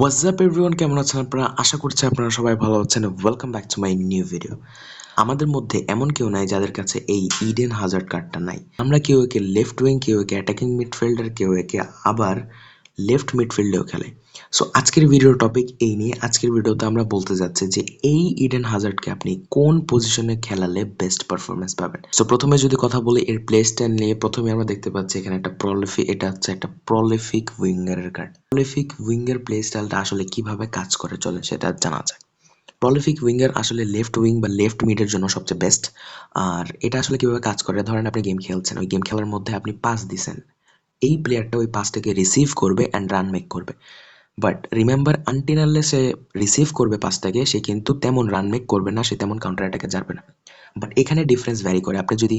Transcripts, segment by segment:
WhatsApp everyone কেমন আছেন আপনারা? আশা করছি আপনারা সবাই ভালো আছেন। Welcome back to my new video আমাদের মধ্যে এমন কেউ নাই যাদের কাছে এই ইডেন হাজার্ড কার্ডটা নাই। আমরা কেউ একে লেফট উইং কেউ একে অ্যাটাকিং মিডফিল্ডার কেউ একে আবার লেফট মিডফিল্ডেও খেলে। সো আজকের ভিডিওর টপিক এই নিয়ে। আজকের ভিডিওতে আমরা বলতে যাচ্ছি যে এই ইডেন হাজার্ডকে আপনি কোন পজিশনে খেলালে বেস্ট পারফরমেন্স পাবেন? সো প্রথমে যদি কথা বলি, এর প্লে স্টাইল নিয়ে প্রথমে আমরা দেখতে পাচ্ছি এখানে একটা প্রলিফিক এটা হচ্ছে একটা প্রলিফিক উইঙ্গারের কার্ড প্রলিফিক উইঙ্গার প্লে স্টাইলটা আসলে কীভাবে কাজ করে চলে সেটা জানা যায় প্রলিফিক উইঙ্গার আসলে লেফট উইং বা লেফট মিডের জন্য সবচেয়ে বেস্ট আর এটা আসলে কীভাবে কাজ করে? ধরেন আপনি গেম খেলছেন, ওই গেম খেলার মধ্যে আপনি পাস দিছেন। এই প্লেয়ারটা ওই পাসটাকে রিসিভ করবে অ্যান্ড রান মেক করবে। বাট রিমেম্বার আনটিনালে সে রিসিভ করবে পাসটাকে সে কিন্তু তেমন রান মেক করবে না, সে তেমন কাউন্টার অ্যাটাকে যাবে না। বাট এখানে ডিফারেন্স ভ্যারি করে। আপনি যদি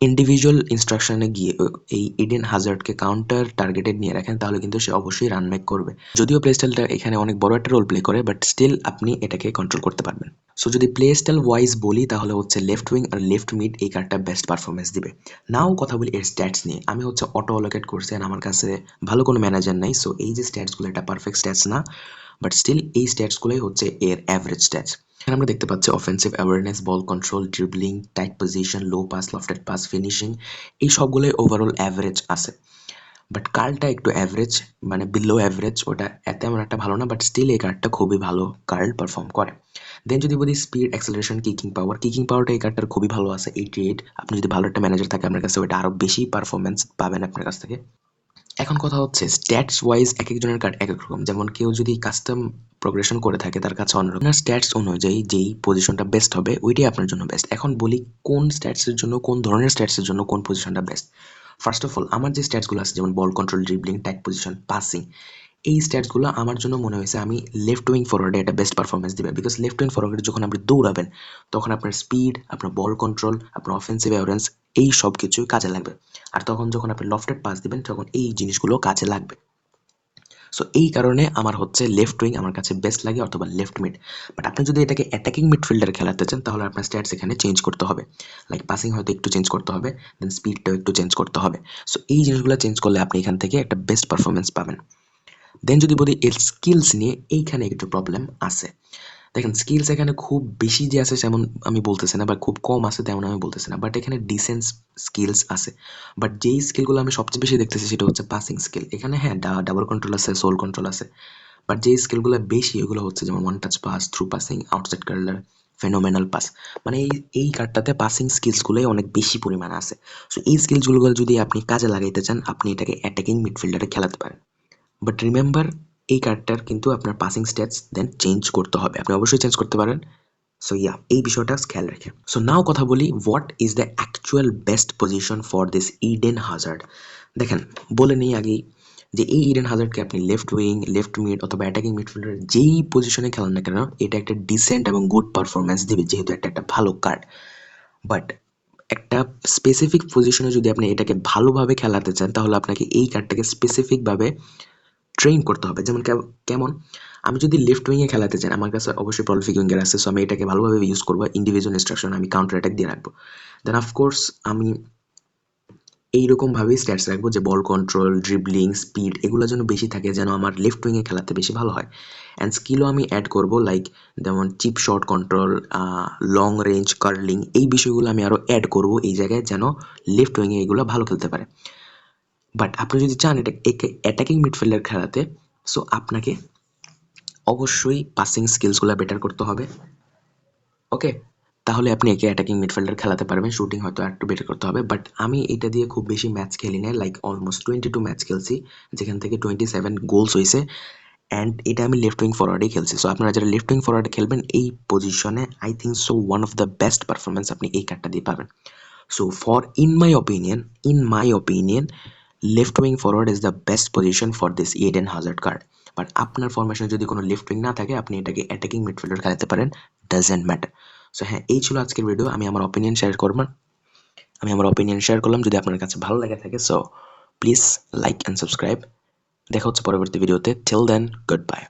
ইন্ডিভিজুয়াল ইনস্ট্রাকশনে গিয়ে এই ইডেন হাজার্ডকে কাউন্টার টার্গেটেড নিয়ে রাখেন, তাহলে কিন্তু সে অবশ্যই রান মেক করবে। যদিও প্লে স্টাইলটা এখানে অনেক বড় একটা রোল প্লে করে বাট স্টিল আপনি এটাকে কন্ট্রোল করতে পারবেন। সো যদি প্লে স্টাইল ওয়াইজ বলি, তাহলে হচ্ছে লেফট উইং আর লেফট মিড এই কার্ডটা বেস্ট পারফরমেন্স দিবে। নাও কথা বলি এর স্ট্যাটস নিয়ে। আমি হচ্ছে অটো অলোকেট করছি আর আমার কাছে ভালো কোনো ম্যানেজার নাই সো এই যে স্ট্যাটসগুলো এটা পারফেক্ট স্ট্যাটস না। বাট স্টিল এই স্ট্যাটসগুলোই হচ্ছে এর অ্যাভারেজ স্ট্যাটস এখানে আমরা দেখতে পাচ্ছি offensive awareness ball control dribbling tight position low pass lofted pass finishing এই সবগুলোই ওভারঅল অ্যাভারেজ আছে। বাট কার্ডটা একটু অ্যাভারেজ মানে বিলো অ্যাভারেজ ওটা এত এমন একটা ভালো না বাট স্টিল এই কার্ডটা খুবই ভালো কার্ড পারফর্ম করে। দেন যদি বলি speed acceleration kicking power kicking পাওয়ারটা এই কার্ডটার খুবই ভালো আছে এইটি এইট আপনি যদি ভালো একটা ম্যানেজার থাকে, আপনার কাছে ওটা আরও বেশি পারফরমেন্স পাবেন আপনার কাছ থেকে। এখন কথা হচ্ছে স্ট্যাটস ওয়াইজ এক একজনের কার্ড এক এক রকম। যেমন কেউ যদি কাস্টম প্রোগ্রেশন করে থাকে, তার কাছে অন্যরকম আপনার স্ট্যাটস অনুযায়ী যেই পজিশনটা বেস্ট হবে, ওইটাই আপনার জন্য বেস্ট এখন বলি কোন স্ট্যাটসের জন্য, কোন ধরনের স্ট্যাটসের জন্য কোন পজিশনটা বেস্ট ফার্স্ট অফ অল আমার যে স্ট্যাটসগুলো আছে, যেমন ball control dribbling tight position passing এই স্ট্যাটসগুলো আমার জন্য মনে হয়েছে, আমি লেফট উইং ফরওয়ার্ডে একটা বেস্ট পারফরমেন্স দিবে বিকজ লেফট উইং ফরওয়ার্ডে যখন আপনি দৌড়াবেন, তখন আপনার স্পিড আপনার বল কন্ট্রোল আপনার অফেন্সিভ অ্যাওয়ারেন্স এই সব কিছুই কাজে লাগবে। আর তখন যখন আপনি লফটেড পাস দিবেন, তখন এই জিনিসগুলো কাজে লাগবে। সো এই কারণে আমার হচ্ছে লেফট উইং আমার কাছে বেস্ট লাগে অথবা লেফট মিড বাট আপনি যদি এটাকে অ্যাটাকিং মিডফিল্ডার খেলাতে চান, তাহলে আপনার স্ট্যাটস এখানে চেঞ্জ করতে হবে। লাইক পাসিং হয়তো একটু চেঞ্জ করতে হবে দেন স্পিডটাও একটু চেঞ্জ করতে হবে। সো এই জিনিসগুলো চেঞ্জ করলে আপনি এখান থেকে একটা বেস্ট পারফরমেন্স পাবেন। দেন যদি বলি এর স্কিলস নিয়ে, এইখানে একটু প্রবলেম আছে। দেখেন স্কিলস এখানে খুব বেশি যে আছে সেমন আমি বলতেছি না বা খুব কম আছে তেমন আমি বলতেছি না বাট এখানে ডিসেন্স স্কিলস আছে। বাট যেই স্কিলগুলো আমি সবচেয়ে বেশি দেখতেছি সেটা হচ্ছে পাসিং স্কিল এখানে হ্যাঁ ডাবল কন্ট্রোল আছে সোল কন্ট্রোল আছে। বাট যেই স্কিলগুলো বেশি ওগুলো হচ্ছে যেমন one touch pass through passing outside curler phenomenal pass মানে এই এই কার্ডটাতে পাসিং স্কিলসগুলোই অনেক বেশি পরিমাণে আছে। সো এই স্কিলসগুলো যদি আপনি কাজে লাগাইতে চান, আপনি এটাকে অ্যাটাকিং মিডফিল্ডারে খেলাতে পারেন। বাট রিমেম্বার এই কার্ডটার কিন্তু আপনার পাসিং স্ট্যাটস দেন চেঞ্জ করতে হবে। আপনি অবশ্যই চেঞ্জ করতে পারেন। সো ইয়া এই বিষয়টা খেয়াল রাখেন সো নাও কথা বলি what is the actual best position for this Eden Hazard দেখেন, বলে নিই আগেই যে এই ইডেন হাজার্ডকে আপনি লেফট উইং লেফট মিড অথবা অ্যাটাকিং মিডফিল্ডার যেই পজিশনে খেলান না কেন, এটা একটা ডিসেন্ট এবং গুড পারফরমেন্স দেবে, যেহেতু একটা একটা ভালো কার্ড বাট একটা স্পেসিফিক পজিশনে যদি আপনি এটাকে ভালোভাবে খেলাতে চান, তাহলে আপনাকে এই কার্ডটাকে স্পেসিফিকভাবে ট্রেন করতে হবে। যেমন কেমন? আমি যদি লেফট উইংয়ে খেলাতে চাই, আমার কাছে অবশ্যই প্রলিফিক উইঙ্গার আছে সো আমি এটাকে ভালোভাবে ইউজ করব ইন্ডিভিজুয়াল ইনস্ট্রাকশন আমি কাউন্টার অ্যাটাক দিয়ে রাখব। দেন অফকোর্স আমি এইরকমভাবেই স্ট্যাটস রাখব যে বল কন্ট্রোল ড্রিবলিং স্পিড এগুলো যেন বেশি থাকে, যেন আমার লেফট উইংয়ে খেলাতে বেশি ভালো হয়। অ্যান্ড স্কিলও আমি অ্যাড করব লাইক যেমন chip shot control long range curling এই বিষয়গুলো আমি আরও অ্যাড করব এই জায়গায় যেন লেফট উইংয়ে এগুলো ভালো খেলতে পারে। বাট আপনি যদি চান এটা একে অ্যাটাকিং মিডফিল্ডার খেলাতে সো আপনাকে অবশ্যই পাসিং স্কিলসগুলো বেটার করতে হবে। ওকে তাহলে আপনি একে অ্যাটাকিং মিডফিল্ডার খেলাতে পারবেন শুটিং হয়তো একটু বেটার করতে হবে। বাট আমি এটা দিয়ে খুব বেশি ম্যাচ খেলি না like almost twenty two match খেলছি, যেখান থেকে টোয়েন্টি সেভেন গোলস হয়েছে অ্যান্ড এটা আমি লেফট উইং ফরওয়ার্ডেই খেলছি। সো আপনারা যারা লেফট উইং ফরওয়ার্ডে খেলবেন, এই পজিশনে I think so one of the best performance আপনি এই কার্ডটা দিয়ে পাবেন। So for in my opinion in my opinion left wing forward is the best position for this Eden Hazard card but আপনার ফরমেশনে যদি কোনো লেফট উইং না থাকে, আপনি এটাকে অ্যাটাকিং মিডফিল্ডার খেলাতে পারেন ডাজেন্ট ম্যাটার সো হ্যাঁ এই ছিল আজকের ভিডিও আমি আমার অপিনিয়ন শেয়ার করবেন আমি আমার অপিনিয়ন শেয়ার করলাম, যদি আপনার কাছে ভালো লাগে থাকে so please like and subscribe দেখা হচ্ছে পরবর্তী ভিডিওতে টিল দেন গুড বাই